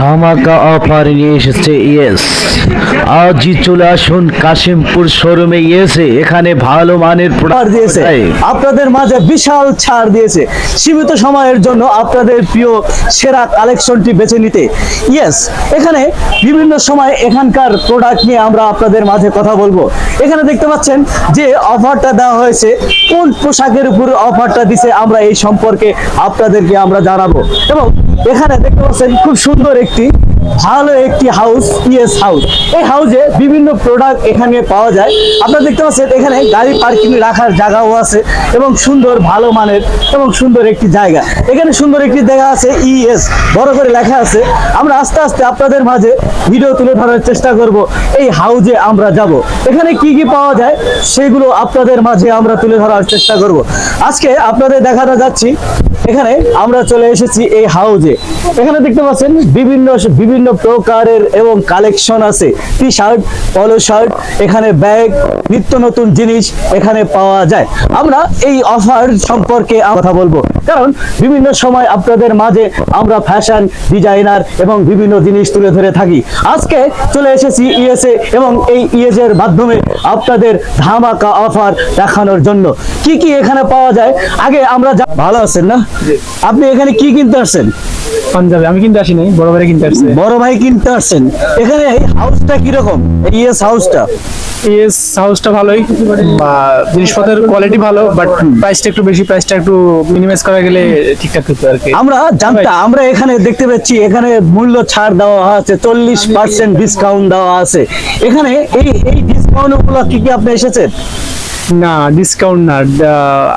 ধামাকা অফার নিয়ে এসেছে ইয়েস আজই চলে আসুন কাশিমপুর শোরুমে ইয়েসে এখানে ভালো মানের প্রোডাক্ট দিয়েছে। আপনাদের মাঝে বিশাল ছাড় দিয়েছে। সীমিত সময়ের জন্য আপনাদের প্রিয় সেরা কালেকশনটি বেছে নিতে। ইয়েস এখানে বিভিন্ন সময় এখানকার প্রোডাক্ট নিয়ে আমরা আপনাদের মাঝে কথা বলব। এখানে দেখতে পাচ্ছেন যে অফারটা দেওয়া হয়েছে কোন পোশাকের উপর অফারটা দিছে আমরা এই সম্পর্কে আপনাদেরকে আমরা জানাব। এবং এখানে দেখতে পাচ্ছেন খুব সুন্দর একটি ব্যক্তি ভালো একটি হাউস ইয়েস হাউস এই হাউসে বিভিন্ন প্রোডাক্ট এখানে পাওয়া যায়। আপনারা দেখতে পাচ্ছেন এখানে গাড়ি পার্কিং রাখার জায়গাও আছে এবং সুন্দর ভালো মানের এবং সুন্দর একটি জায়গা। এখানে সুন্দর একটি দেখা আছে ইএস বড় করে লেখা আছে। আমরা আস্তে আস্তে আপনাদের মাঝে ভিডিও তুলে ধরার চেষ্টা করব। এই হাউজে আমরা যাব। এখানে কি কি পাওয়া যায় সেগুলো আপনাদের মাঝে আমরা তুলে ধরার চেষ্টা করব। আজকে আপনাদের দেখাতে যাচ্ছি, এখানে আমরা চলে এসেছি এই হাউজে এখানে দেখতে পাচ্ছেন বিভিন্ন বিভিন্ন প্রকারের এবং কালেকশন আছে। টি শার্ট পলো শার্ট এখানে ব্যাগ নিত্য নতুন জিনিস এখানে পাওয়া যায়। আমরা এই অফার সম্পর্কে কথা বলব। কারণ বিভিন্ন সময় আপনাদের মাঝে আমরা ফ্যাশন ডিজাইনার এবং বিভিন্ন জিনিস তুলে ধরে থাকি। আজকে চলে এসেছি ইএসএ এবং এই ইএস এর মাধ্যমে আপনাদের ধামাকা অফার দেখানোর জন্য। কি কি এখানে পাওয়া যায়? আগে আমরা যা- ভালো আছেন না? আপনি এখানে কি কিনতে আসছেন? পাঞ্জাবি আমি কিনতে আসিনি বড় ভাই কিনতে আসছে। বড় ভাই কিনতে আসছেন। এখানে এই হাউসটা কীরকম? ইএস হাউসটা এস হাউসটা ভালোই জিনিসপত্রের কোয়ালিটি ভালো বাট প্রাইসটা একটু বেশি প্রাইসটা একটু মিনিমাইজ করা গেলে ঠিকঠাক হতো আর কি। আমরা জানতাম আমরা এখানে দেখতে পাচ্ছি এখানে মূল্য ছাড় দেওয়া আছে চল্লিশ পার্সেন্ট ডিসকাউন্ট দেওয়া আছে। এখানে এই এই ডিসকাউন্টগুলো কি কি আপনি এসেছেন? না ডিসকাউন্ট না।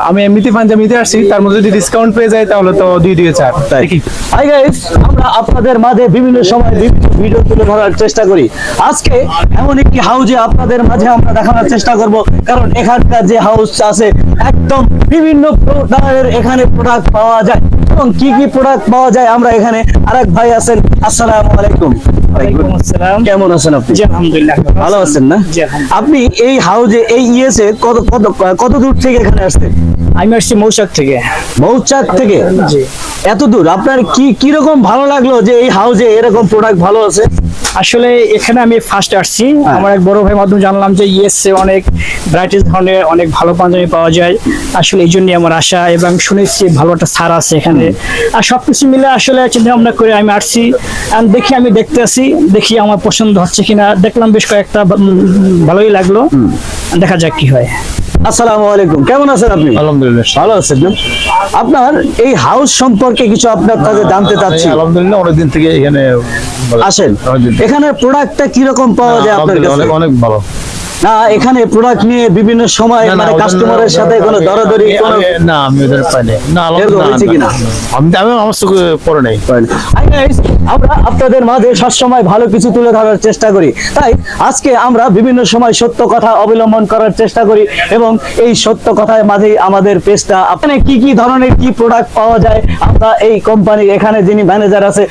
আমি এমনিতে পাঞ্জাবি নিতে আসছি তার মধ্যে যদি ডিসকাউন্ট পেয়ে যায় তাহলে তো দুই দুই চার। দেখি। হাই গাইস আমরা আপনাদের মাঝে বিভিন্ন সময় বিভিন্ন ভিডিও তুলে ধরার চেষ্টা করি। আজকে এমন একটি হাউজে আপনাদের মাঝে আমরা দেখানোর চেষ্টা করব কারণ এখানকার যে হাউস আছে একদম বিভিন্ন প্রকারের এখানে প্রোডাক্ট পাওয়া যায়। এবং কি কি প্রোডাক্ট পাওয়া যায় আমরা এখানে আরেক ভাই আছেন। আসসালামু আলাইকুম। কেমন আছেন আপনি? আলহামদুলিল্লাহ ভালো আছেন না? আপনি এই হাউজে এই ইয়েসে কত কত কত দূর থেকে এখানে আসছেন? আমি আসছি মৌচাক থেকে। মৌচাক থেকে। এত দূর? আপনার কি কি রকম ভালো লাগল যে এই হাউজে এরকম প্রোডাক্ট ভালো আছে? আসলে এখানে আমি ফার্স্ট আসছি। আমার এক বড় ভাই মাধ্যমে জানলাম যে ইএসএ অনেক ভ্যারাইটিস ধরনের অনেক ভালো পাঞ্জাবি পাওয়া যায়। আসলে এই জন্যই আমার আশা এবং শুনেছি ভালো একটা সার আছে এখানে। আর সবকিছু মিলে আসলে চিন্তা ভাবনা করে আমি আসছি। And দেখি আমি দেখতে আসি দেখি আমার পছন্দ হচ্ছে কিনা। দেখলাম বেশ কয়েকটা ভালোই লাগল। দেখা যাক কি হয়। আসসালামু আলাইকুম। কেমন আছেন আপনি? আলহামদুলিল্লাহ। ভালো আছেন আপনার এই হাউস সম্পর্কে কিছু আপনার কাছে জানতে চাচ্ছি। আলহামদুলিল্লাহ অনেকদিন থেকে এখানে আসেন। এখানে প্রোডাক্টটা কীরকম পাওয়া যায় আপনার কাছে? অনেক অনেক ভালো। না এখানে প্রোডাক্ট নিয়ে বিভিন্ন সময় মানে কাস্টমারের সাথে কোনো দরাদরি কোনো না আমি ওদের পাই না হয়েছে কিনা? আমি আমি আমার চোখে পড়ে নাই। আমরা আপনাদের মাঝে সবসময় ভালো কিছু তুলে ধরার চেষ্টা করি। তাই আজকে আমরা বিভিন্ন সময় সত্য কথা অবলম্বন করার চেষ্টা করি এবং এই সত্য কথার মাঝেই আমাদের পেজটা এখানে কি কি ধরনের কি প্রোডাক্ট পাওয়া যায়? আমরা এই কোম্পানির এখানে যিনি ম্যানেজার আছে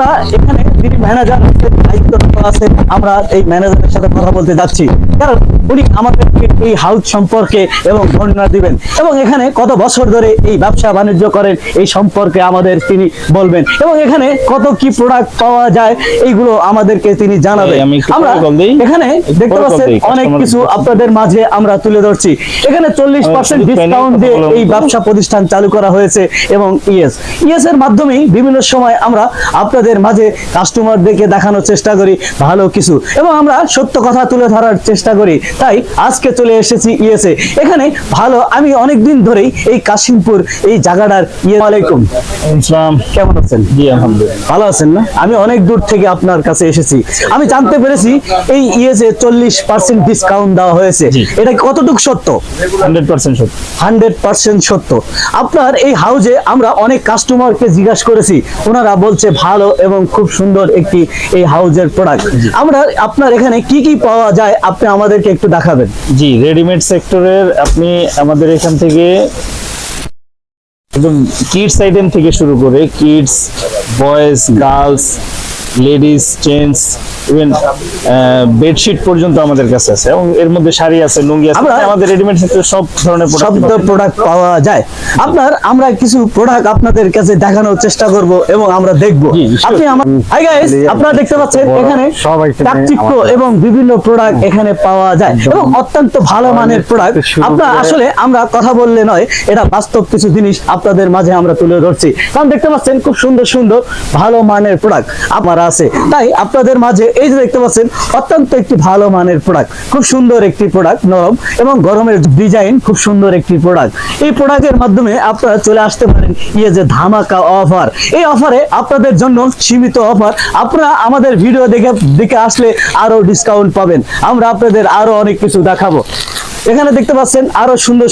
আমরা এখানে যিনি ম্যানেজার আছে দায়িত্বরত আছে আমরা এই ম্যানেজারের সাথে কথা বলতে যাচ্ছি। কারণ উনি আমাদেরকে এই হাউস সম্পর্কে এবং বর্ণনা দিবেন। এবং এখানে কত বছর ধরে এই ব্যবসা বাণিজ্য করেন এই সম্পর্কে আমাদের তিনি বলবেন। এবং এখানে কত কি প্রোডাক্ট পাওয়া যায় এইগুলো আমাদেরকে তিনি জানাবেন। আমরা। এখানে দেখতে পাচ্ছেন অনেক কিছু আপনাদের মাঝে আমরা তুলে ধরছি। এখানে চল্লিশ পার্সেন্ট ডিসকাউন্ট দিয়ে এই ব্যবসা প্রতিষ্ঠান চালু করা হয়েছে এবং ইএস ইএস এর মাধ্যমেই বিভিন্ন সময় আমরা আপনাদের মাঝে কাস্টমারদেরকে দেখানোর চেষ্টা করি ভালো কিছু। এবং আমরা সত্য কথা তুলে ধরার চেষ্টা করি। তাই আজকে চলে এসেছি ইএসএ এখানে ভালো আমি অনেক দিন ধরেই এই কাশিমপুর এই জায়গাটার ইয়ে। আলাইকুম ইসলাম কেমন আছেন? জি আলহামদুলিল্লাহ। ভালো আছেন না? আমি অনেক দূর থেকে আপনার কাছে এসেছি। আমি জানতে পেরেছি এই ইয়েসে চল্লিশ পার্সেন্ট ডিসকাউন্ট দেওয়া হয়েছে। এটা কতটুকু সত্য? হান্ড্রেড পার্সেন্ট সত্যি। হান্ড্রেড পার্সেন্ট সত্য। আপনার এই হাউজে আমরা অনেক কাস্টমারকে জিজ্ঞাসা করেছি। ওনারা বলছে ভালো এবং খুব সুন্দর একটি এই হাউজের প্রোডাক্ট আমরা আপনার এখানে কি কি পাওয়া যায় আপনি আমাদেরকে একটু দেখাবেন। জি রেডিমেড সেক্টরের আপনি আমাদের এখান থেকে একদম কিডস আইটেম থেকে শুরু করে kids boys girls ladies gents even bedsheet পর্যন্ত আমাদের কাছে আছে এবং এর মধ্যে শাড়ি আছে লুঙ্গি আছে আমাদের রেডিমেড সেক্টর সব ধরনের সব প্রোডাক্ট প্রোডাক্ট পাওয়া যায়। আপনার আমরা কিছু প্রোডাক্ট আপনাদের কাছে দেখানোর চেষ্টা করব এবং আমরা দেখব। আপনি হাই গাইস আপনারা দেখতে পাচ্ছেন এখানে সব item-ই এবং বিভিন্ন প্রোডাক্ট এখানে পাওয়া যায় এবং অত্যন্ত ভালো মানের প্রোডাক্ট আপনার আসলে আমরা কথা বললে নয় এটা বাস্তব কিছু জিনিস আপনাদের মাঝে আমরা তুলে ধরছি। কারণ দেখতে পাচ্ছেন খুব সুন্দর সুন্দর ভালো মানের প্রোডাক্ট আমার আছে, তাই আপনাদের মাঝে এই যে দেখতে পাচ্ছেন, অত্যন্ত একটি ভালো মানের প্রোডাক্ট খুব সুন্দর একটি প্রোডাক্ট নরম এবং গরমের ডিজাইন খুব সুন্দর একটি প্রোডাক্ট এই প্রোডাক্টের মাধ্যমে আপনারা চলে আসতে পারেন ইয়ে যে ধামাকা অফার এই অফারে আপনাদের জন্য সীমিত অফার আপনারা আমাদের ভিডিও দেখে দেখে আসলে আরও ডিসকাউন্ট পাবেন। আমরা আপনাদের আরও অনেক কিছু দেখাবো। এখানে দেখতে পাচ্ছেন আরও সুন্দর